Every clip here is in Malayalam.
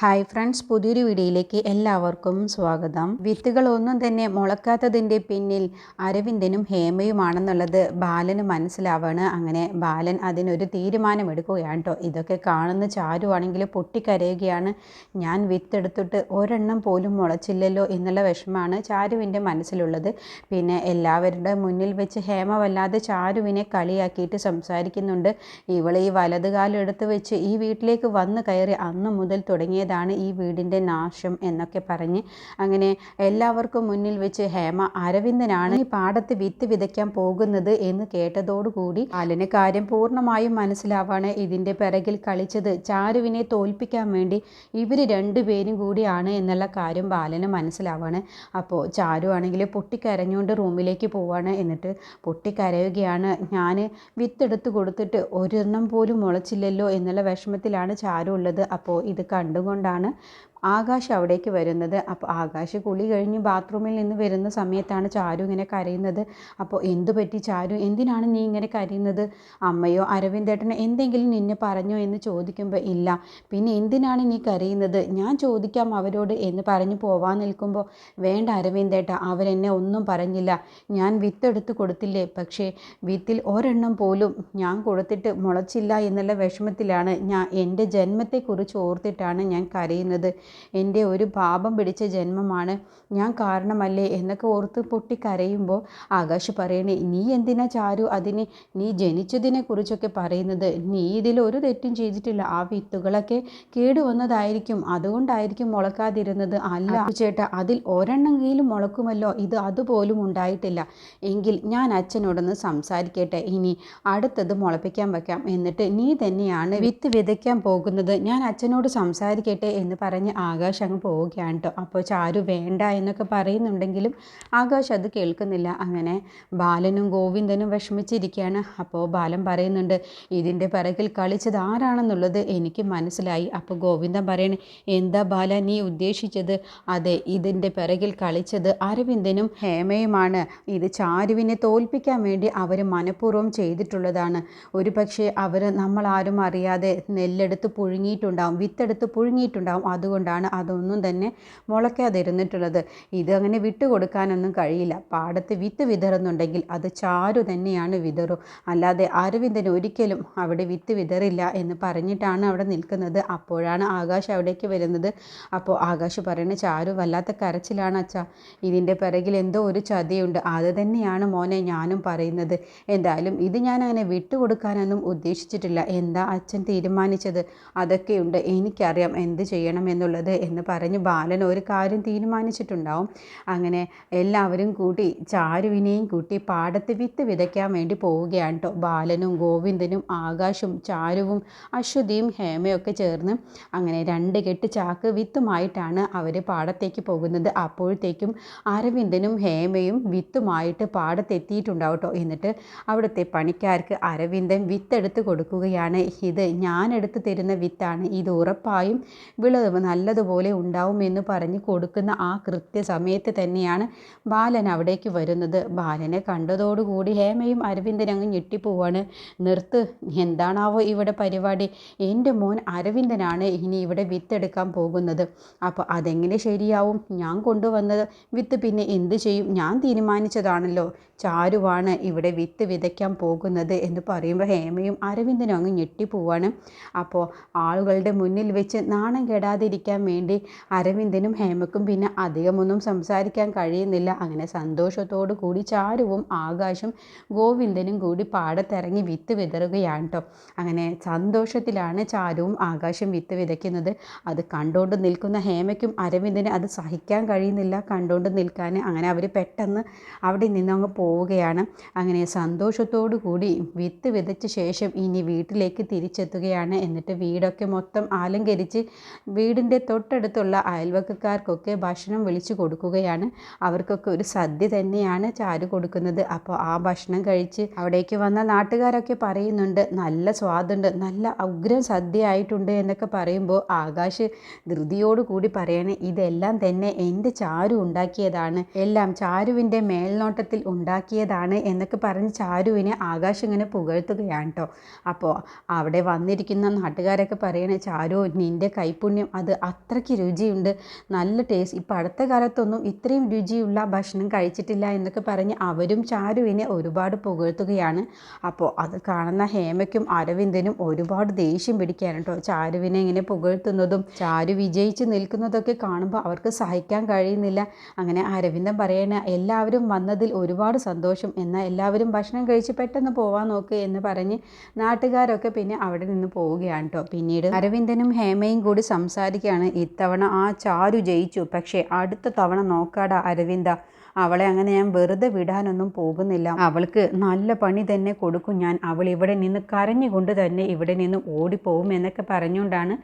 ഹായ് ഫ്രണ്ട്സ് പുതിയൊരു വീഡിയോയിലേക്ക് എല്ലാവർക്കും സ്വാഗതം. വിത്തുകളൊന്നും തന്നെ മുളക്കാത്തതിന്റെ പിന്നിൽ അരവിന്ദനും ഹേമയുമാണെന്നുള്ളത് ബാലന് മനസ്സിലാവാണ്. അങ്ങനെ ബാലൻ അതിനൊരു തീരുമാനമെടുക്കുകയാണ് കേട്ടോ ഇതൊക്കെ കാണുന്ന ചാരുവാണെങ്കിൽ പൊട്ടിക്കരയുകയാണ്. ഞാൻ വിത്തെടുത്തിട്ട് ഒരെണ്ണം പോലും മുളച്ചില്ലല്ലോ എന്നുള്ള വിഷമമാണ് ചാരുവിന്റെ മനസ്സിലുള്ളത്. പിന്നെ എല്ലാവരുടെ മുന്നിൽ വെച്ച് ഹേമ വല്ലാതെ ചാരുവിനെ കളിയാക്കിയിട്ട് സംസാരിക്കുന്നുണ്ട്. ഇവളെ ഈ വലതുകാലെടുത്ത് വെച്ച് ഈ വീട്ടിലേക്ക് വന്ന് കയറി അന്ന് മുതൽ തുടങ്ങിയത് തുടങ്ങിയതാണ് ഈ വീടിന്റെ നാശം എന്നൊക്കെ പറഞ്ഞ് അങ്ങനെ എല്ലാവർക്കും മുന്നിൽ വെച്ച് ഹേമ അരവിന്ദനാണ് ഈ പാടത്ത് വിത്ത് വിതയ്ക്കാൻ പോകുന്നത് എന്ന് കേട്ടതോടുകൂടി ബാലന് കാര്യം പൂർണമായും മനസ്സിലാവാണ്. ഇതിന്റെ പിറകിൽ കളിച്ചത് ചാരുവിനെ തോൽപ്പിക്കാൻ വേണ്ടി ഇവർ രണ്ടുപേരും കൂടിയാണ് എന്നുള്ള കാര്യം ബാലന് മനസ്സിലാവാണ്. അപ്പോൾ ചാരു ആണെങ്കിൽ പൊട്ടിക്കരഞ്ഞുകൊണ്ട് റൂമിലേക്ക് പോവാണ്. എന്നിട്ട് പൊട്ടിക്കരയുകയാണ്. ഞാൻ വിത്തെടുത്ത് കൊടുത്തിട്ട് ഒരെണ്ണം പോലും മുളച്ചില്ലല്ലോ എന്നുള്ള വിഷമത്തിലാണ് ചാരു ഉള്ളത്. അപ്പോൾ ഇത് കണ്ടുകൊണ്ട് കൊണ്ടാണ് ആകാശ് അവിടേക്ക് വരുന്നത്. അപ്പോൾ ആകാശ് കുളി കഴിഞ്ഞ് ബാത്റൂമിൽ നിന്ന് വരുന്ന സമയത്താണ് ചാരു ഇങ്ങനെ കരയുന്നത്. അപ്പോൾ എന്തു പറ്റി ചാരു? എന്തിനാണ് നീ ഇങ്ങനെ കരയുന്നത്? അമ്മയോ അരവിന്ദേട്ടനോ എന്തെങ്കിലും നിന്നെ പറഞ്ഞോ എന്ന് ചോദിക്കുമ്പോൾ ഇല്ല. പിന്നെ എന്തിനാണ് നീ കരയുന്നത്? ഞാൻ ചോദിക്കാം അവരോട് എന്ന് പറഞ്ഞു പോവാൻ നിൽക്കുമ്പോൾ വേണ്ട അരവിന്ദേട്ട അവരെന്നെ ഒന്നും പറഞ്ഞില്ല. ഞാൻ വിത്തെടുത്ത് കൊടുത്തില്ലേ? പക്ഷേ വിത്തിൽ ഒരെണ്ണം പോലും ഞാൻ കൊടുത്തിട്ട് മുളച്ചില്ല എന്നുള്ള വിഷമത്തിലാണ് ഞാൻ എന്റെ ജന്മത്തെക്കുറിച്ച് ഓർത്തിട്ടാണ് ഞാൻ കരയുന്നത്. എന്റെ ഒരു പാപം പിടിച്ച ജന്മമാണ്. ഞാൻ കാരണമല്ലേ? എന്നൊക്കെ ഓർത്ത് പൊട്ടിക്കരയുമ്പോൾ ആകാശ് പറയണേ നീ എന്തിനാ ചാരു അതിന് നീ ജനിച്ചതിനെ കുറിച്ചൊക്കെ പറയുന്നത്? നീ ഇതിൽ ഒരു തെറ്റും ചെയ്തിട്ടില്ല. ആ വിത്തുകളൊക്കെ കേടുവന്നതായിരിക്കും. അതുകൊണ്ടായിരിക്കും മുളക്കാതിരുന്നത്. അല്ല ചേട്ടാ അതിൽ ഒരെണ്ണെങ്കിലും മുളക്കുമല്ലോ. ഇത് അതുപോലും ഉണ്ടായിട്ടില്ല. എങ്കിൽ ഞാൻ അച്ഛനോടൊന്ന് സംസാരിക്കട്ടെ. ഇനി അടുത്തത് മുളപ്പിക്കാൻ വെക്കാം. എന്നിട്ട് നീ തന്നെയാണ് വിത്ത് വിതയ്ക്കാൻ പോകുന്നത്. ഞാൻ അച്ഛനോട് സംസാരിക്കട്ടെ എന്ന് പറഞ്ഞ് ആകാശ് അങ്ങ് പോവുകയാണ് കേട്ടോ അപ്പോൾ ചാരു വേണ്ട എന്നൊക്കെ പറയുന്നുണ്ടെങ്കിലും ആകാശ് അത് കേൾക്കുന്നില്ല. അങ്ങനെ ബാലനും ഗോവിന്ദനും വിഷമിച്ചിരിക്കുകയാണ്. അപ്പോൾ ബാലൻ പറയുന്നുണ്ട് ഇതിന്റെ പിറകിൽ കളിച്ചത് ആരാണെന്നുള്ളത് എനിക്ക് മനസ്സിലായി. അപ്പോൾ ഗോവിന്ദൻ പറയണേ എന്താ ബാല നീ ഉദ്ദേശിച്ചത്? അതെ ഇതിന്റെ പിറകിൽ കളിച്ചത് അരവിന്ദനും ഹേമയുമാണ്. ഇത് ചാരുവിനെ തോൽപ്പിക്കാൻ വേണ്ടി അവർ മനഃപൂർവം ചെയ്തിട്ടുള്ളതാണ്. ഒരു പക്ഷേ അവർ നമ്മളാരും അറിയാതെ നെല്ലെടുത്ത് പുഴുങ്ങിയിട്ടുണ്ടാവും വിത്തെടുത്ത് പുഴുങ്ങിയിട്ടുണ്ടാവും. അതുകൊണ്ടാണ് അതൊന്നും തന്നെ മുളയ്ക്കാതിരുന്നിട്ടുള്ളത് ഇതങ്ങനെ അങ്ങനെ വിട്ടുകൊടുക്കാനൊന്നും കഴിയില്ല. പാടത്ത് വിത്ത് വിതറുന്നുണ്ടെങ്കിൽ അത് ചാരു തന്നെയാണ് വിതറു. അല്ലാതെ അരവിന്ദൻ ഒരിക്കലും അവിടെ വിത്ത് വിതറില്ല എന്ന് പറഞ്ഞിട്ടാണ് അവിടെ നിൽക്കുന്നത്. അപ്പോഴാണ് ആകാശ് അവിടേക്ക് വരുന്നത്. അപ്പോൾ ആകാശ് പറയുന്ന ചാരു വല്ലാത്ത കരച്ചിലാണ് അച്ഛാ. ഇതിന്റെ പിറകിൽ എന്തോ ഒരു ചതിയുണ്ട്. അത് തന്നെയാണ് മോനെ ഞാനും പറയുന്നത്. എന്തായാലും ഇത് ഞാൻ അങ്ങനെ വിട്ടുകൊടുക്കാനൊന്നും ഉദ്ദേശിച്ചിട്ടില്ല. എന്താ അച്ഛൻ തീരുമാനിച്ചത്? അതൊക്കെയുണ്ട്. എനിക്കറിയാം എന്ത് ചെയ്യണം എന്നുള്ളത്. എന്ന് പറഞ്ഞ് ബാലൻ ഒരു കാര്യം തീരുമാനിച്ചിട്ടുണ്ടാവും. അങ്ങനെ എല്ലാവരും കൂട്ടി ചാരുവിനെയും കൂട്ടി പാടത്ത് വിത്ത് വിതയ്ക്കാൻ വേണ്ടി പോവുകയാണ് കേട്ടോ ബാലനും ഗോവിന്ദനും ആകാശും ചാരുവും അശ്വതിയും ഹേമയൊക്കെ ചേർന്ന് അങ്ങനെ രണ്ട് കെട്ട് ചാക്ക് വിത്തുമായിട്ടാണ് അവർ പാടത്തേക്ക് പോകുന്നത്. അപ്പോഴത്തേക്കും അരവിന്ദനും ഹേമയും വിത്തുമായിട്ട് പാടത്തെത്തിയിട്ടുണ്ടാവും കേട്ടോ എന്നിട്ട് അവിടുത്തെ പണിക്കാർക്ക് അരവിന്ദൻ വിത്തെടുത്ത് കൊടുക്കുകയാണ്. ഇത് ഞാൻ എടുത്ത് തരുന്ന വിത്താണ്. ഇത് ഉറപ്പായും വിളവ് നല്ലതുപോലെ ഉണ്ടാവുമെന്ന് പറഞ്ഞ് കൊടുക്കുന്ന ആ കൃത്യസമയത്ത് തന്നെയാണ് ബാലൻ അവിടേക്ക് വരുന്നത്. ബാലനെ കണ്ടതോടുകൂടി ഹേമയും അരവിന്ദൻ അങ്ങ് ഞെട്ടിപ്പോവാണ്. നിർത്ത് എന്താണാവോ ഇവിടെ പരിപാടി? എന്റെ മോൻ അരവിന്ദനാണ് ഇനി ഇവിടെ വിത്തെടുക്കാൻ പോകുന്നത്. അപ്പോൾ അതെങ്ങനെ ശരിയാവും? ഞാൻ കൊണ്ടുവന്നത് വിത്ത് പിന്നെ എന്ത് ചെയ്യും? ഞാൻ തീരുമാനിച്ചതാണല്ലോ. ചാരുവാണ് ഇവിടെ വിത്ത് വിതയ്ക്കാൻ പോകുന്നത് എന്ന് പറയുമ്പോൾ ഹേമയും അരവിന്ദനും അങ്ങ് ഞെട്ടിപ്പോവാണ്. അപ്പോൾ ആളുകളുടെ മുന്നിൽ വെച്ച് നാണം കെടാതിരിക്കാൻ വേണ്ടി അരവിന്ദനും ഹേമക്കും പിന്നെ അധികമൊന്നും സംസാരിക്കാൻ കഴിയുന്നില്ല. അങ്ങനെ സന്തോഷത്തോടു കൂടി ചാരുവും ആകാശും ഗോവിന്ദനും കൂടി പാടത്തിറങ്ങി വിത്ത് വിതറുകയാണ് കേട്ടോ. അങ്ങനെ സന്തോഷത്തിലാണ് ചാരുവും ആകാശം വിത്ത് വിതയ്ക്കുന്നത്. അത് കണ്ടുകൊണ്ട് നിൽക്കുന്ന ഹേമയ്ക്കും അരവിന്ദനും അത് സഹിക്കാൻ കഴിയുന്നില്ല. കണ്ടുകൊണ്ട് നിൽക്കാൻ അങ്ങനെ അവർ പെട്ടെന്ന് അവിടെ നിന്ന് അങ്ങ് നിന്നങ്ങ് പോവുകയാണ്. അങ്ങനെ സന്തോഷത്തോടു കൂടി വിത്ത് വിതച്ച ശേഷം ഇനി വീട്ടിലേക്ക് തിരിച്ചെത്തുകയാണ്. എന്നിട്ട് വീടൊക്കെ മൊത്തം അലങ്കരിച്ച് വീടിന്റെ തൊട്ടടുത്തുള്ള അയൽവക്കക്കാർക്കൊക്കെ ഭക്ഷണം വിളിച്ചു കൊടുക്കുകയാണ്. അവർക്കൊക്കെ ഒരു സദ്യ തന്നെയാണ് ചാരു കൊടുക്കുന്നത്. അപ്പോൾ ആ ഭക്ഷണം കഴിച്ച് അവിടേക്ക് വന്ന നാട്ടുകാരൊക്കെ പറയുന്നുണ്ട് നല്ല സ്വാദുണ്ട് നല്ല ഉഗ്രം സദ്യ ആയിട്ടുണ്ട് എന്നൊക്കെ പറയുമ്പോൾ ആകാശ് ധൃതിയോട് കൂടി പറയണേ ഇതെല്ലാം തന്നെ എന്റെ ചാരു ഉണ്ടാക്കിയതാണ്. എല്ലാം ചാരുവിന്റെ മേൽനോട്ടത്തിൽ ഉണ്ടാക്കിയതാണ് എന്നൊക്കെ പറഞ്ഞ് ചാരുവിനെ ആകാശ് ഇങ്ങനെ പുകഴ്ത്തുകയാണ് കേട്ടോ അപ്പോൾ അവിടെ വന്നിരിക്കുന്ന നാട്ടുകാരൊക്കെ പറയണേ ചാരു നിന്റെ കൈപുണ്യം അത് അത്രയ്ക്ക് രുചിയുണ്ട്. നല്ല ടേസ്റ്റ് ഇപ്പം അടുത്ത കാലത്തൊന്നും ഇത്രയും രുചിയുള്ള ഭക്ഷണം കഴിച്ചിട്ടില്ല എന്നൊക്കെ പറഞ്ഞ് അവരും ചാരുവിനെ ഒരുപാട് പുകഴ്ത്തുകയാണ്. അപ്പോൾ അത് കാണുന്ന ഹേമയ്ക്കും അരവിന്ദനും ഒരുപാട് ദേഷ്യം പിടിക്കാൻ കേട്ടോ ചാരുവിനെ ഇങ്ങനെ പുകഴ്ത്തുന്നതും ചാരു വിജയിച്ച് നിൽക്കുന്നതൊക്കെ കാണുമ്പോൾ അവർക്ക് സഹിക്കാൻ കഴിയുന്നില്ല. അങ്ങനെ അരവിന്ദൻ പറയണ എല്ലാവരും വന്നതിൽ ഒരുപാട് സന്തോഷം. എന്നാൽ എല്ലാവരും ഭക്ഷണം കഴിച്ച് പെട്ടെന്ന് പോവാൻ നോക്ക് എന്ന് പറഞ്ഞ് നാട്ടുകാരൊക്കെ പിന്നെ അവിടെ നിന്ന് പോവുകയാണ് കേട്ടോ പിന്നീട് അരവിന്ദനും ഹേമയും കൂടി സംസാരിക്കുകയാണ്. ഇത്തവണ ആ ചാരു ജയിച്ചു. പക്ഷേ അടുത്ത തവണ നോക്കാടാ അരവിന്ദ. അവളെ അങ്ങനെ ഞാൻ വെറുതെ വിടാനൊന്നും പോകുന്നില്ല. അവൾക്ക് നല്ല പണി തന്നെ കൊടുക്കും ഞാൻ. അവൾ ഇവിടെ നിന്ന് കരഞ്ഞുകൊണ്ട് തന്നെ ഇവിടെ നിന്ന് ഓടിപ്പോവും എന്നൊക്കെ പറഞ്ഞുകൊണ്ടാണ്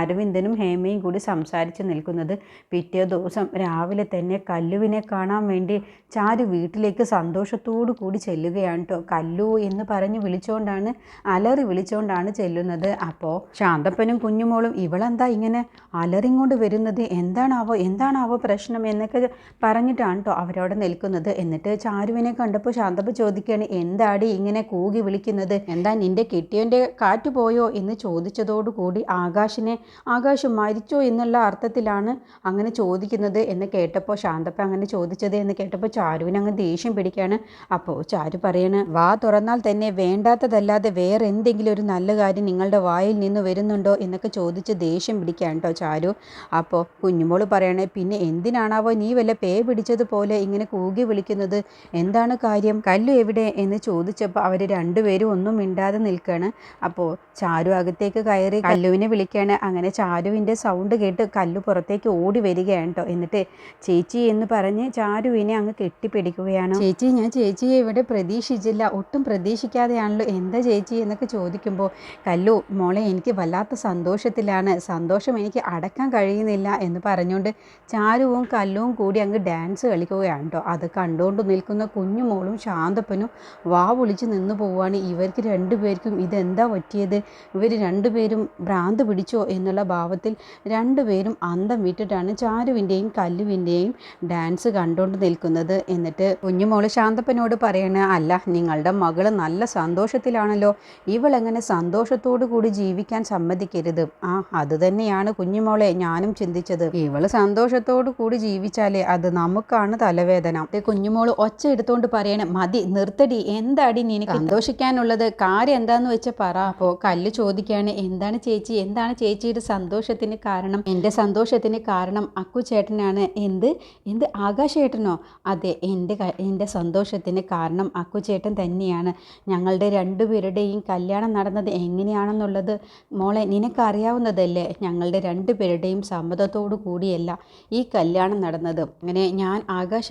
അരവിന്ദനും ഹേമയും കൂടി സംസാരിച്ച് നിൽക്കുന്നത്. പിറ്റേ ദിവസം രാവിലെ തന്നെ കല്ലുവിനെ കാണാൻ വേണ്ടി ചാരു വീട്ടിലേക്ക് സന്തോഷത്തോടു കൂടി ചെല്ലുകയാണ് കേട്ടോ കല്ലു എന്ന് പറഞ്ഞ് വിളിച്ചുകൊണ്ടാണ് അലറി വിളിച്ചുകൊണ്ടാണ് ചെല്ലുന്നത്. അപ്പോൾ ശാന്തപ്പനും കുഞ്ഞുമോളും ഇവളെന്താ ഇങ്ങനെ അലറിങ്ങോണ്ട് വരുന്നത്? എന്താണാവോ? എന്താണാവോ പ്രശ്നം? എന്നൊക്കെ പറഞ്ഞിട്ടാണ് കേട്ടോ അവരവിടെ നിൽക്കുന്നത്. എന്നിട്ട് ചാരുവിനെ കണ്ടപ്പോൾ ശാന്തപ്പ ചോദിക്കുകയാണ് എന്താടി ഇങ്ങനെ കൂകി വിളിക്കുന്നത്? എന്താ നിന്റെ കിട്ടിയന്റെ കാറ്റ് പോയോ? എന്ന് ചോദിച്ചതോടുകൂടി ആകാശിനെ ആകാശ് മരിച്ചോ എന്നുള്ള അർത്ഥത്തിലാണ് അങ്ങനെ ചോദിക്കുന്നത് എന്ന് കേട്ടപ്പോൾ ശാന്തപ്പ അങ്ങനെ ചോദിച്ചത് എന്ന് കേട്ടപ്പോൾ ചാരുവിന് അങ്ങ് ദേഷ്യം പിടിക്കുകയാണ്. അപ്പോൾ ചാരു പറയാണ് വാ തുറന്നാൽ തന്നെ വേണ്ടാത്തതല്ലാതെ വേറെ എന്തെങ്കിലും ഒരു നല്ല കാര്യം നിങ്ങളുടെ വായിൽ നിന്ന് വരുന്നുണ്ടോ? എന്നൊക്കെ ചോദിച്ച് ദേഷ്യം പിടിക്കുകയാണ് കേട്ടോ ചാരു. അപ്പോൾ കുഞ്ഞുമോൾ പറയണേ പിന്നെ എന്തിനാണാവോ നീ വല്ല പേ പിടിച്ചതുപോലെ ഇങ്ങനെ കൂകി വിളിക്കുന്നത്? എന്താണ് കാര്യം? കല്ലു എവിടെ? എന്ന് ചോദിച്ചപ്പോൾ അവർ രണ്ടുപേരും ഒന്നും മിണ്ടാതെ നിൽക്കുകയാണ് അപ്പോൾ ചാരു അകത്തേക്ക് കയറി കല്ലുവിനെ വിളിക്കുകയാണ് അങ്ങനെ ചാരുവിന്റെ സൗണ്ട് കേട്ട് കല്ലു പുറത്തേക്ക് ഓടി വരികയാണ് കേട്ടോ എന്നിട്ട് ചേച്ചി എന്ന് പറഞ്ഞ് ചാരുവിനെ അങ്ങ് കെട്ടിപ്പിടിക്കുകയാണ്. ചേച്ചി ഞാൻ ചേച്ചിയെ ഇവിടെ പ്രതീക്ഷിച്ചില്ല. ഒട്ടും പ്രതീക്ഷിക്കാതെയാണല്ലോ. എന്താ ചേച്ചി എന്നൊക്കെ ചോദിക്കുമ്പോൾ കല്ലു മോളെ എനിക്ക് വല്ലാത്ത സന്തോഷത്തിലാണ്. സന്തോഷം എനിക്ക് അടക്കാൻ കഴിയുന്നില്ല എന്ന് പറഞ്ഞുകൊണ്ട് ചാരുവും കല്ലുവും കൂടി അങ്ങ് ഡാൻസ് കളിക്കുകയാണ്. കേട്ടോ അത് കണ്ടുകൊണ്ട് നിൽക്കുന്ന കുഞ്ഞുമോളും ശാന്തപ്പനും വാ വിളിച്ച് നിന്ന് പോവുകയാണ്. ഇവർക്ക് രണ്ടുപേർക്കും ഇതെന്താ പറ്റിയത്? ഇവർ രണ്ടുപേരും ഭ്രാന്ത് പിടിച്ചോ എന്നുള്ള ഭാവത്തിൽ രണ്ടുപേരും അന്തം വിട്ടിട്ടാണ് ചാരുവിന്റെയും കല്ലുവിന്റെയും ഡാൻസ് കണ്ടുകൊണ്ട് നിൽക്കുന്നത്. എന്നിട്ട് കുഞ്ഞുമോൾ ശാന്തപ്പനോട് പറയണ അല്ല നിങ്ങളുടെ മകൾ നല്ല സന്തോഷത്തിലാണല്ലോ. ഇവളെങ്ങനെ സന്തോഷത്തോടു കൂടി ജീവിക്കാൻ സമ്മതിക്കരുത്. ആ അത് തന്നെയാണ് കുഞ്ഞുമോളെ ഞാനും ചിന്തിച്ചത്. ഇവൾ സന്തോഷത്തോടു കൂടി ജീവിച്ചാലേ അത് നമുക്കാണ് തലവേദന. കുഞ്ഞുമോൾ ഒച്ച എടുത്തോണ്ട് പറയണ മതി നിർത്തടി എന്താടി നിനക്ക് സന്തോഷിക്കാനുള്ളത്? കാര്യം എന്താന്ന് വെച്ച പറ. അപ്പോ കല്ല് ചോദിക്കാണ് എന്താണ് ചേച്ചി? എന്താണ് ചേച്ചിയുടെ സന്തോഷത്തിന് കാരണം? എന്റെ സന്തോഷത്തിന് കാരണം അക്കു ചേട്ടനാണ്. എന്ത്? എന്ത്? ആകാശേട്ടനോ അതെ എന്റെ എന്റെ എന്റെ സന്തോഷത്തിന് കാരണം അക്കു ചേട്ടൻ തന്നെയാണ്. ഞങ്ങളുടെ രണ്ടുപേരുടെയും കല്യാണം നടന്നത് എങ്ങനെയാണെന്നുള്ളത് മോളെ നിനക്കറിയാവുന്നതല്ലേ? ഞങ്ങളുടെ രണ്ടുപേരുടെയും സമ്മതത്തോടു കൂടിയല്ല ഈ കല്യാണം നടന്നത്. അങ്ങനെ ഞാൻ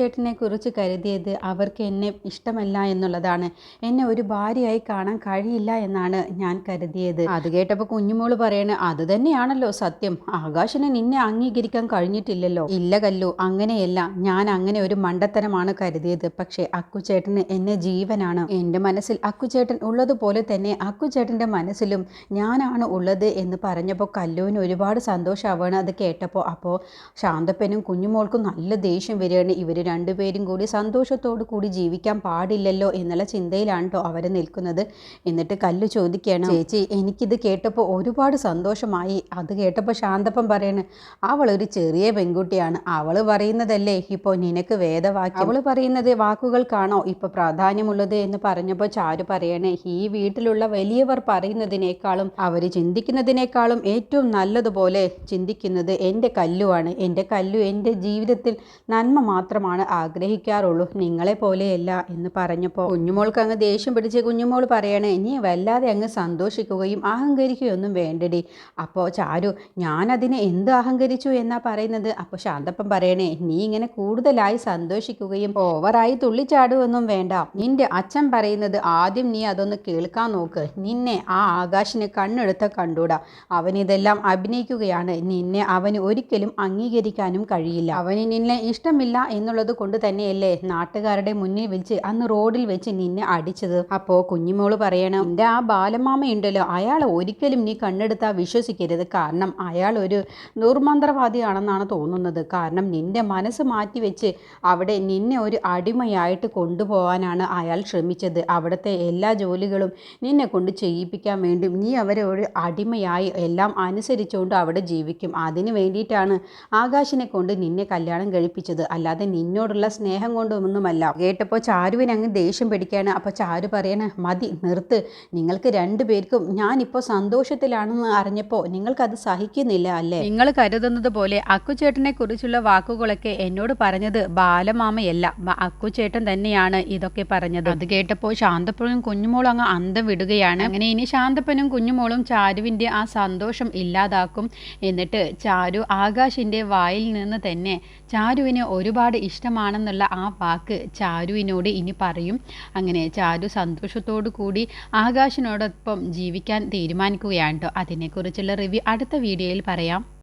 ആകാശേട്ടനെ കുറിച്ച് കരുതിയത് അവർക്ക് എന്നെ ഇഷ്ടമല്ല എന്നുള്ളതാണ്. എന്നെ ഒരു ഭാര്യയായി കാണാൻ കഴിയില്ല എന്നാണ് ഞാൻ കരുതിയത്. അത് കേട്ടപ്പോൾ കുഞ്ഞുമോൾ പറയണ അത് തന്നെയാണല്ലോ സത്യം. ആകാശനെ നിന്നെ അംഗീകരിക്കാൻ കഴിഞ്ഞിട്ടില്ലല്ലോ. ഇല്ല കല്ലു അങ്ങനെയല്ല. ഞാൻ അങ്ങനെ ഒരു മണ്ടത്തരമാണ് കരുതിയത്. പക്ഷേ അക്കുചേട്ടന് എന്നെ ജീവനാണ്. എന്റെ മനസ്സിൽ അക്കുചേട്ടൻ ഉള്ളതുപോലെ തന്നെ അക്കുചേട്ടന്റെ മനസ്സിലും ഞാനാണ് ഉള്ളത് എന്ന് പറഞ്ഞപ്പോൾ കല്ലുവിന് ഒരുപാട് സന്തോഷമാവുകയാണ് അത് കേട്ടപ്പോൾ അപ്പോൾ ശാന്തപ്പനും കുഞ്ഞുമോൾക്കും നല്ല ദേഷ്യം വരികയാണ് ഇവർ രണ്ടുപേരും കൂടി സന്തോഷത്തോടു കൂടി ജീവിക്കാൻ പാടില്ലല്ലോ എന്നുള്ള ചിന്തയിലാണ് കേട്ടോ അവർ നിൽക്കുന്നത്. എന്നിട്ട് കല്ലു ചോദിക്കുകയാണ് ചേച്ചി എനിക്കിത് കേട്ടപ്പോൾ ഒരുപാട് സന്തോഷമായി. അത് കേട്ടപ്പോൾ ശാന്തപ്പം പറയണ് അവളൊരു ചെറിയ പെൺകുട്ടിയാണ്. അവൾ പറയുന്നതല്ലേ ഇപ്പോൾ നിനക്ക് വേദവാക്യം. അവൾ പറയുന്നത് വാക്കുകൾക്കാണോ ഇപ്പോൾ പ്രാധാന്യമുള്ളത് എന്ന് പറഞ്ഞപ്പോൾ ചാരു പറയണേ ഈ വീട്ടിലുള്ള വലിയവർ പറയുന്നതിനേക്കാളും അവർ ചിന്തിക്കുന്നതിനേക്കാളും ഏറ്റവും നല്ലതുപോലെ ചിന്തിക്കുന്നത് എന്റെ കല്ലുവാണ്. എന്റെ കല്ലു എന്റെ ജീവിതത്തിൽ നന്മ മാത്രമാണ് ആഗ്രഹിക്കാറുള്ളൂ. നിങ്ങളെ പോലെയല്ല എന്ന് പറഞ്ഞപ്പോൾ കുഞ്ഞുമോൾക്ക് അങ്ങ് ദേഷ്യം പിടിച്ച് കുഞ്ഞുമോൾ പറയണേ നീ വല്ലാതെ അങ്ങ് സന്തോഷിക്കുകയും അഹങ്കരിക്കുകയൊന്നും വേണ്ടടി. അപ്പോൾ ചാരു ഞാനതിനെ എന്ത് അഹങ്കരിച്ചു എന്നാ പറയുന്നത്? അപ്പോൾ ശാന്തപ്പം പറയണേ നീ ഇങ്ങനെ കൂടുതലായി സന്തോഷിക്കുകയും ഓവറായി തുള്ളിച്ചാടുകയൊന്നും വേണ്ട. നിന്റെ അച്ഛൻ പറയുന്നത് ആദ്യം നീ അതൊന്ന് കേൾക്കാൻ നോക്ക്. നിന്നെ ആ ആകാശിനെ കണ്ണെടുത്ത കണ്ടൂടാ. അവനിതെല്ലാം അഭിനയിക്കുകയാണ്. നിന്നെ അവന് ഒരിക്കലും അംഗീകരിക്കാനും കഴിയില്ല. അവന് നിന്നെ ഇഷ്ടമില്ല എന്നുള്ളത് കൊണ്ട് തന്നെയല്ലേ നാട്ടുകാരുടെ മുന്നിൽ വെച്ച് അന്ന് റോഡിൽ വെച്ച് നിന്നെ അടിച്ചത്? അപ്പോ കുഞ്ഞിമോൾ പറയണം എന്റെ ആ ബാലമാമയുണ്ടല്ലോ അയാൾ ഒരിക്കലും നീ കണ്ണെടുത്താ വിശ്വസിക്കരുത്. കാരണം അയാൾ ഒരു ദുർമന്ത്രവാദിയാണെന്നാണ് തോന്നുന്നത്. കാരണം നിന്റെ മനസ്സ് മാറ്റി വെച്ച് അവിടെ നിന്നെ ഒരു അടിമയായിട്ട് കൊണ്ടുപോകാനാണ് അയാൾ ശ്രമിച്ചത്. അവിടുത്തെ എല്ലാ ജോലികളും നിന്നെ കൊണ്ട് ചെയ്യിപ്പിക്കാൻ വേണ്ടി നീ അവരെ ഒരു അടിമയായി എല്ലാം അനുസരിച്ചുകൊണ്ട് അവിടെ ജീവിക്കും. അതിന് വേണ്ടിയിട്ടാണ് ആകാശിനെ കൊണ്ട് നിന്നെ കല്യാണം കഴിപ്പിച്ചത്. അല്ലാതെ നിന്നോടുള്ള സ്നേഹം കൊണ്ടൊന്നുമല്ല കേട്ടപ്പോൾ ചാരുവിന് അങ്ങ് ദേഷ്യം പിടിക്കുകയാണ് അപ്പോൾ ചാരു പറയണ മതി നിർത്ത്. നിങ്ങൾക്ക് രണ്ടു പേർക്കും ഞാനിപ്പോൾ സന്തോഷത്തിലാണെന്ന് അറിഞ്ഞപ്പോൾ നിങ്ങൾക്കത് സഹിക്കുന്നില്ല അല്ലേ? നിങ്ങൾ കരുതുന്നത് പോലെ അക്കുചേട്ടനെ കുറിച്ചുള്ള വാക്കുകളൊക്കെ എന്നോട് പറഞ്ഞത് ബാലമാമയല്ല. അക്കുചേട്ടൻ തന്നെയാണ് ഇതൊക്കെ പറഞ്ഞത്. അത് കേട്ടപ്പോൾ ശാന്തപ്പനും കുഞ്ഞുമോളും അങ്ങ് അന്തം വിടുകയാണ്. അങ്ങനെ ഇനി ശാന്തപ്പനും കുഞ്ഞുമോളും ചാരുവിന്റെ ആ സന്തോഷം ഇല്ലാതാക്കും. എന്നിട്ട് ചാരു ആകാശിന്റെ വായിൽ നിന്ന് തന്നെ ചാരുവിന് ഒരുപാട് ഇഷ്ടമാണെന്നുള്ള ആ വാക്ക് ചാരുവിനോട് ഇനി പറയും. അങ്ങനെ ചാരു സന്തോഷത്തോടു കൂടി ആകാശിനോടൊപ്പം ജീവിക്കാൻ തീരുമാനിക്കുകയാണ് കേട്ടോ അതിനെക്കുറിച്ചുള്ള റിവ്യൂ അടുത്ത വീഡിയോയിൽ പറയാം.